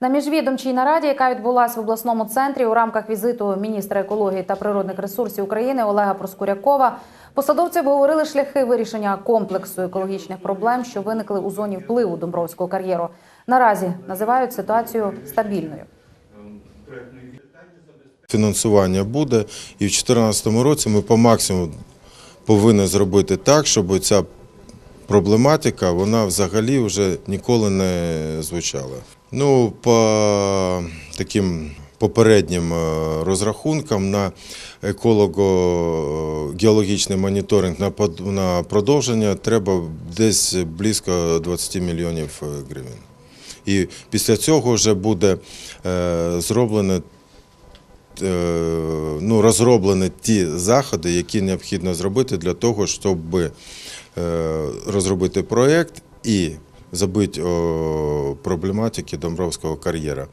На міжвідомчій нараді, яка відбулася в обласному центрі у рамках візиту міністра екології та природних ресурсів України Олега Проскурякова, посадовці обговорили шляхи вирішення комплексу екологічних проблем, що виникли у зоні впливу Домбровського кар'єру. Наразі називають ситуацію стабільною. Фінансування буде, і в 2014 році ми по максимуму повинні зробити так, щоб ця проблематика вона взагалі вже ніколи не звучала. Ну, по таким попереднім е, розрахункам на еколого-геологічний моніторинг на продовження треба десь близько 20 мільйонів е, гривень. І після цього вже буде е, зроблено ну, розроблені ті заходи, які необхідно зробити для того, щоб е, розробити проєкт і забити проблематики Домбровського кар'єра.